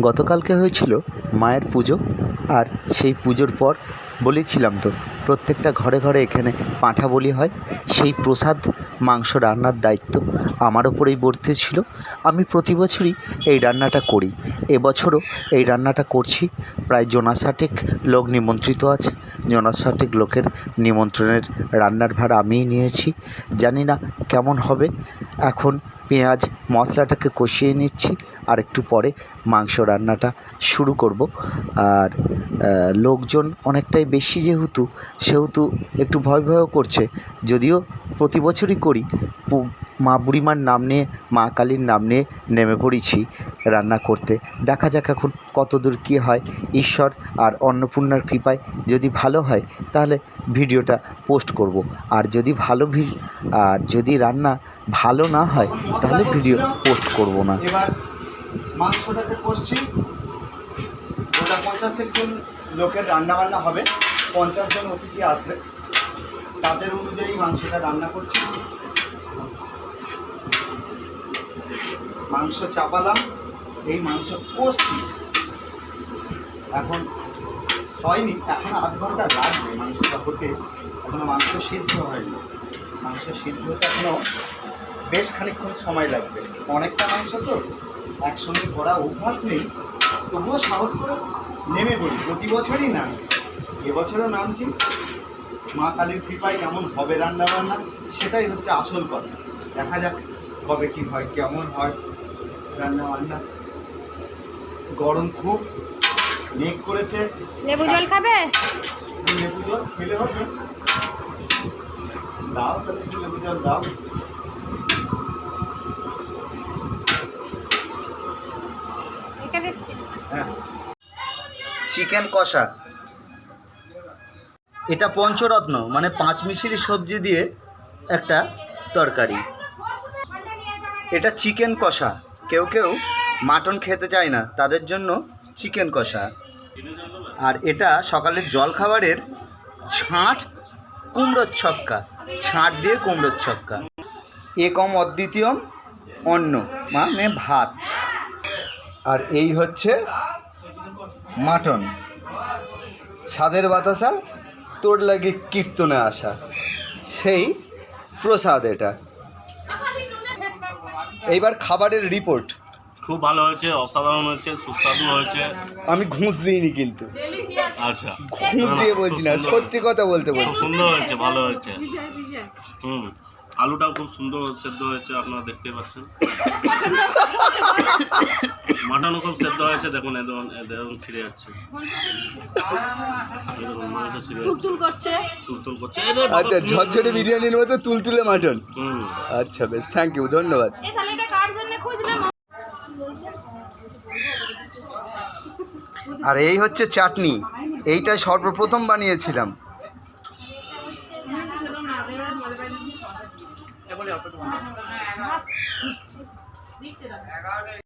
গতকালকে হয়েছিল মায়ের পুজো আর সেই পুজোর পর বলেছিলাম তো, প্রত্যেকটা ঘরে ঘরে এখানে পাঁঠা বলি হয়, সেই প্রসাদ মাংস রান্নার দায়িত্ব আমার ওপরেই বর্তেছিল আমি প্রতি বছরই এই রান্নাটা করি। এবছরও এই রান্নাটা করছি। প্রায় জোনা ষাটেক লোক নিমন্ত্রিত আছে। জোনাষাটেক লোকের নিমন্ত্রণের রান্নার ভার আমিই নিয়েছি। জানি না কেমন হবে। এখন পেঁয়াজ মশলাটাকে কষিয়ে নিচ্ছি। আর একটু পরে মাংস রান্নাটা শুরু করব। আর লোকজন অনেকটাই বেশি যেহেতু, সেহেতু একটু ভয় ভয়ও করছে। যদিও প্রতি বছরই করি। মা বুড়িমার নাম নিয়ে, মা কালীর নাম নিয়ে নেমে পড়েছি রান্না করতে। দেখা যাক এখন কত দূর কী হয়। ঈশ্বর আর অন্নপূর্ণার কৃপায় যদি ভালো হয়, তাহলে ভিডিওটা পোস্ট করব। আর যদি ভালো আর যদি রান্না ভালো না হয়, তাহলে ভিডিও পোস্ট করব না। এবার মাংসটাকে ওটা পঞ্চাশ জন লোকের রান্না বান্না হবে। পঞ্চাশ জন অতিথি আসবে, তাদের অনুযায়ী মাংসটা রান্না করছি। মাংস চাপালাম, এই মাংস কষছি। এখন হয়নি, এখন আধ ঘণ্টা লাগবে মাংসটা হতে। এখনও মাংস সিদ্ধ হয়নি। মাংস সিদ্ধ হতে এখনও বেশ খানিক্ষণ সময় লাগবে। অনেকটা মাংস তো, একসঙ্গে করা অভ্যাস নেই। তবুও সাহস করে নেমে পড়ি। প্রতি বছরই না। এবছরও নামছি। মা কালীর কৃপায় কেমন হবে রান্না বান্না সেটাই হচ্ছে আসল কথা। দেখা যাক কবে কি হয় কেমন হয় রান্না বান্না গরম খুব মেঘ করেছে। লেবু জল খাবে? লেবু জল খেলে হবে। দাও তাহলে একটু লেবু জল দাও। হ্যাঁ। চিকেন কষা। এটা পঞ্চরত্ন মানে পাঁচ মিশিলি সবজি দিয়ে একটা তরকারি। এটা চিকেন কষা। কেউ কেউ মাটন খেতে চায় না, তাদের জন্য চিকেন কষা। আর এটা সকালের জলখাবারের ছাঁট, কুমড়োর ছক্কা। ছাঁট দিয়ে কুমড়োর ছক্কা। একম অদ্বিতীয়ম অন্ন মানে ভাত। আর এই হচ্ছে মাটন। স্বাদের বাতাসা তোর লাগে কীর্তনে আসা। সেই প্রসাদ এটা। এইবার খাবারের রিপোর্ট খুব ভালো হয়েছে অসাধারণ হয়েছে সুস্বাদু হয়েছে। আমি ঘুষ দিইনি কিন্তু। আচ্ছা। ঘুষ দিয়ে বলছি না সত্যি কথা বলতে বলছি। সুন্দর হয়েছে ভালো হয়েছে। হুম। আলুটাও খুব সুন্দর সেদ্ধ হয়েছে আপনারা দেখতে পাচ্ছেন। মাটনও খুব সেদ্ধ হয়েছে দেখুন এরকম এরকম ছিঁড়ে যাচ্ছে। আচ্ছা ঝরঝরে বিরিয়ানির মতো তুলতুলে মাটন। হুম। আচ্ছা বেশ থ্যাংক ইউ ধন্যবাদ। এ তাহলে এটা কার জন্য খুঁজলাম? আর এই হচ্ছে চাটনি এইটা সর্বপ্রথম বানিয়েছিলাম। বলে হ্যাঁ, অল্প